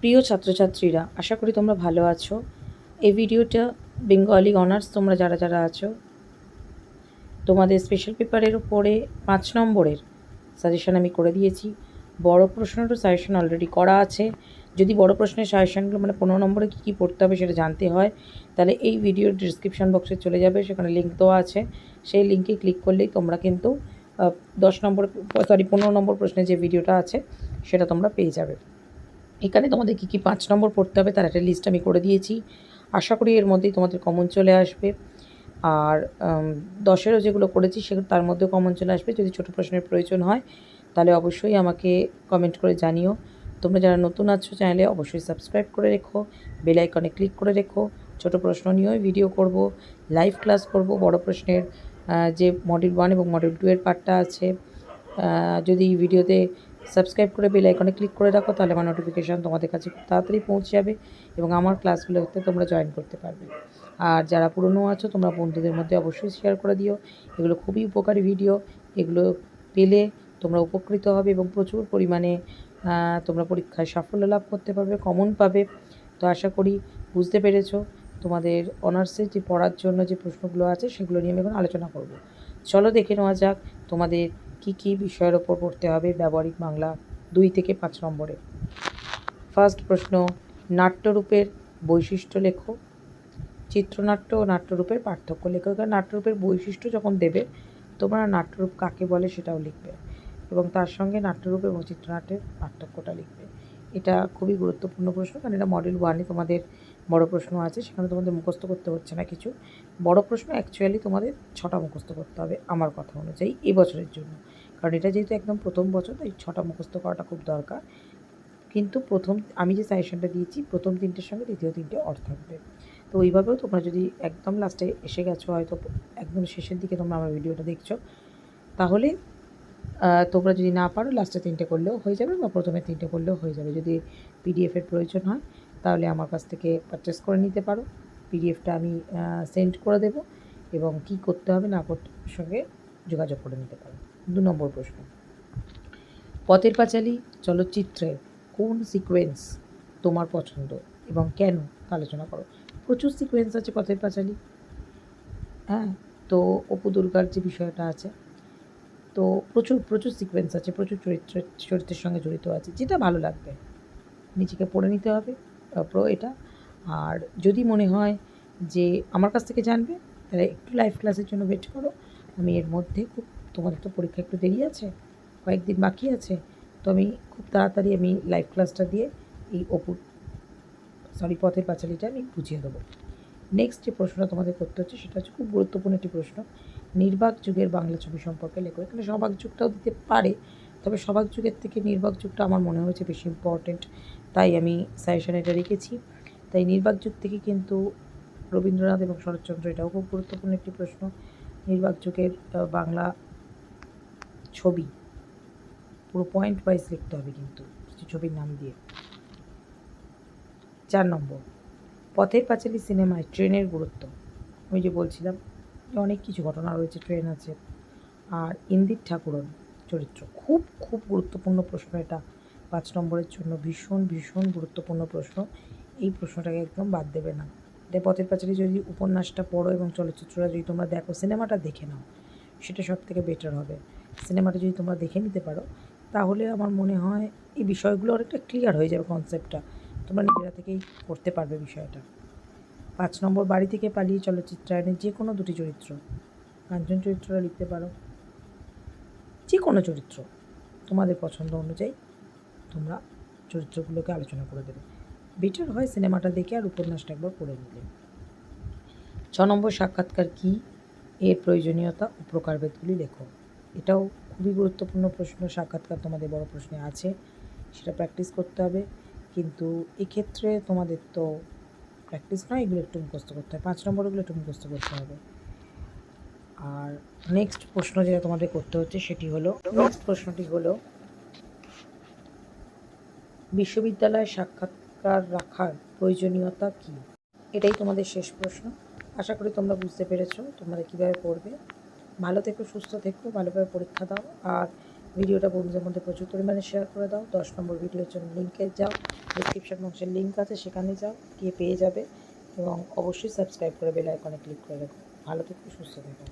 প্রিয় ছাত্রছাত্রীরা, আশা করি তোমরা ভালো আছো। এই ভিডিওটা বেঙ্গলি অনার্স তোমরা যারা যারা আছো, তোমাদের স্পেশাল পেপারের উপরে পাঁচ নম্বরের সাজেশন আমি করে দিয়েছি। বড় প্রশ্নেরও সাজেশন অলরেডি করা আছে। যদি বড় প্রশ্নের সাজেশনগুলো মানে পনেরো নম্বরে কী কী পড়তে হবে সেটা জানতে হয়, তাহলে এই ভিডিওর ডিসক্রিপশান বক্সে চলে যাবে। সেখানে লিঙ্ক দেওয়া আছে। সেই লিঙ্কে ক্লিক করলেই তোমরা কিন্তু দশ নম্বর সরি পনেরো নম্বর প্রশ্নের যে ভিডিওটা আছে, সেটা তোমরা পেয়ে যাবে। এখানে তোমাদের কী কী পাঁচ নম্বর পড়তে হবে তার একটা লিস্ট আমি করে দিয়েছি। আশা করি এর মধ্যেই তোমাদের কমন চলে আসবে। আর দশেরও যেগুলো করেছি সেগুলো তার মধ্যেও কমন চলে আসবে। যদি ছোটো প্রশ্নের প্রয়োজন হয়, তাহলে অবশ্যই আমাকে কমেন্ট করে জানিও। তোমরা যারা নতুন আছো চ্যানেলে অবশ্যই সাবস্ক্রাইব করে রেখো বেল আইকনে ক্লিক করে রেখো। ছোটো প্রশ্ন নিয়েও ভিডিও করব লাইভ ক্লাস করব। বড় প্রশ্নের যে মডিউল ওয়ান এবং মডিউল টু এর পার্টটা আছে যদি ভিডিওতে সাবস্ক্রাইব করে বেল আইকনে ক্লিক করে রাখো, তাহলে আমার নোটিফিকেশান তোমাদের কাছে খুব তাড়াতাড়ি পৌঁছে যাবে এবং আমার ক্লাসগুলোতে তোমরা জয়েন করতে পারবে। আর যারা পুরনো আছো, তোমরা বন্ধুদের মধ্যে অবশ্যই শেয়ার করে দিও। এগুলো খুবই উপকারী ভিডিও এগুলো পেলে তোমরা উপকৃত হবে এবং প্রচুর পরিমাণে তোমরা পরীক্ষায় সাফল্য লাভ করতে পারবে কমন পাবে। তো আশা করি বুঝতে পেরেছ তোমাদের অনার্সে যে পড়ার জন্য যে প্রশ্নগুলো আছে, সেগুলো নিয়ে আমি এখন আলোচনা করব। চলো দেখে নেওয়া যাক তোমাদের কি কি বিষয়ের ওপর পড়তে হবে ব্যবহারিক বাংলা দুই থেকে পাঁচ নম্বরে? ফার্স্ট প্রশ্ন, নাট্যরূপের বৈশিষ্ট্য লেখো। চিত্রনাট্য ও নাট্যরূপের পার্থক্য লেখো। কারণ নাট্যরূপের বৈশিষ্ট্য যখন দেবে, তোমরা নাট্যরূপ কাকে বলে সেটাও লিখবে এবং তার সঙ্গে নাট্যরূপ এবং চিত্রনাট্যের পার্থক্যটা লিখবে। এটা খুবই গুরুত্বপূর্ণ প্রশ্ন, কারণ এটা মডেল ওয়ানে তোমাদের বড় প্রশ্ন আছে, সেখানে তোমাদের মুখস্থ করতে হচ্ছে না কিছু। বড় প্রশ্ন অ্যাকচুয়ালি তোমাদের ছটা মুখস্থ করতে হবে আমার কথা অনুযায়ী এই বছরের জন্য। কারণ এটা যেহেতু একদম প্রথম বছর, তাই ছটা মুখস্থ করাটা খুব দরকার। কিন্তু প্রথম, আমি যে সাজেশনটা দিয়েছি, প্রথম তিনটের সঙ্গে দ্বিতীয় তিনটে অর্থ থাকবে। তো ওইভাবেও তোমরা যদি একদম লাস্টে এসে গেছো, হয়তো একদম শেষের দিকে তোমরা আমার ভিডিওটা দেখছ, তাহলে তোমরা যদি না পারো লাস্টে তিনটে করলেও হয়ে যাবে বা প্রথমে তিনটে করলেও হয়ে যাবে। যদি পিডিএফের প্রয়োজন হয়, তাহলে আমার কাছ থেকে পারচেস করে নিতে পারো। পিডিএফটা আমি সেন্ড করে দেবো এবং কি করতে হবে না করতে সঙ্গে যোগাযোগ করে নিতে পারো। দু নম্বর প্রশ্ন। পথের পাঁচালী চলচ্চিত্রের কোন সিকোয়েন্স তোমার পছন্দ এবং কেন? আলোচনা করো। প্রচুর সিকোয়েন্স আছে পথের পাঁচালী। হ্যাঁ তো অপু দুর্গার যে বিষয়টা আছে তো প্রচুর প্রচুর সিকোয়েন্স আছে, প্রচুর চরিত্র, চরিত্রের সঙ্গে জড়িত আছে, যেটা ভালো লাগবে। নিজেকে পড়ে নিতে হবে প্রো এটা। আর যদি মনে হয় যে আমার কাছ থেকে জানবে, তাহলে একটু লাইভ ক্লাসের জন্য ওয়েট করো। আমি এর মধ্যে খুব তোমাদের তো পরীক্ষা একটু দেরি আছে, কয়েকদিন বাকি আছে, তো আমি খুব তাড়াতাড়ি আমি লাইভ ক্লাসটা দিয়ে এই অপুর সরি পথের পাঁচালিটা আমি বুঝিয়ে দেবো। নেক্সট যে প্রশ্নটা তোমাদের করতে হচ্ছে, সেটা হচ্ছে খুব গুরুত্বপূর্ণ একটি প্রশ্ন। নির্বাক যুগের বাংলা ছবি সম্পর্কে লেখো। এখানে সবাক যুগটাও দিতে পারে, তবে সবাক যুগের থেকে নির্বাক যুগটা আমার মনে হয়েছে বেশি ইম্পর্টেন্ট তাই আমি সাজেশন এটা রেখেছি। তাই নির্বাক যুগ থেকে কিন্তু রবীন্দ্রনাথ এবং শরৎচন্দ্র এটাও খুব গুরুত্বপূর্ণ একটি প্রশ্ন। নির্বাক যুগের বাংলা ছবি, পুরো পয়েন্ট ওয়াইজ লিখতে হবে কিন্তু ছবির নাম দিয়ে। চার নম্বর, পথের পাঁচালী সিনেমায় ট্রেনের গুরুত্ব। আমি যে বলছিলাম অনেক কিছু ঘটনা রয়েছে ট্রেন আছে। আর ইন্দির ঠাকুরন চরিত্র খুব খুব গুরুত্বপূর্ণ প্রশ্ন এটা। পাঁচ নম্বরের জন্য ভীষণ ভীষণ গুরুত্বপূর্ণ প্রশ্ন। এই প্রশ্নটাকে একদম বাদ দেবে না। এটা পথের পাঁচালী যদি উপন্যাসটা পড়ো এবং চলচ্চিত্রটা যদি তোমরা দেখো, সিনেমাটা দেখে নাও। সেটা সব থেকে বেটার হবে। সিনেমাটা যদি তোমরা দেখে নিতে পারো, তাহলে আমার মনে হয় এই বিষয়গুলো অনেকটা ক্লিয়ার হয়ে যাবে কনসেপ্টটা তোমরা নিজেরা থেকেই করতে পারবে বিষয়টা। পাঁচ নম্বর বাড়ি থেকে পালিয়ে চলচ্চিত্রায়নের যে কোনো দুটি চরিত্র। কাঞ্চন চরিত্রটা লিখতে পারো। যে কোনো চরিত্র। তোমাদের পছন্দ অনুযায়ী তোমরা চরিত্রগুলোকে আলোচনা করে দেবে। বেটার হয় সিনেমাটা দেখে আর উপন্যাসটা একবার পড়ে নিলে। ছ নম্বর সাক্ষাৎকার কী? এর প্রয়োজনীয়তা ও প্রকারভেদগুলি লেখো। এটাও খুবই গুরুত্বপূর্ণ প্রশ্ন। সাক্ষাৎকার তোমাদের বড় প্রশ্নে আছে। সেটা প্র্যাকটিস করতে হবে। কিন্তু এক্ষেত্রে তোমাদের তো প্র্যাকটিস নয় এগুলো একটু মুখস্থ করতে হবে পাঁচ নম্বরগুলো একটু মুখস্থ করতে হবে। আর নেক্সট প্রশ্ন যেটা তোমাদের করতে হচ্ছে সেটি হলো নেক্সট প্রশ্নটি হলো, বিশ্ববিদ্যালয়ে সাক্ষাৎকার রাখার প্রয়োজনীয়তা কি? এটাই তোমাদের শেষ প্রশ্ন। আশা করি তোমরা বুঝতে পেরেছ তোমরা কীভাবে পড়বে। ভালো থেকো, সুস্থ থেকো, ভালোভাবে পরীক্ষা দাও। আর ভিডিওটা বন্ধুদের মধ্যে প্রচুর পরিমাণে শেয়ার করে দাও। দশ নম্বর ভিডিওর জন্য লিঙ্কে যাও। ডিসক্রিপশন বক্সের লিঙ্ক আছে, সেখানে যাও, গিয়ে পেয়ে যাবে এবং অবশ্যই সাবস্ক্রাইব করে বেল আইকনে ক্লিক করে রাখো। ভালো থেকো, সুস্থ থেকো।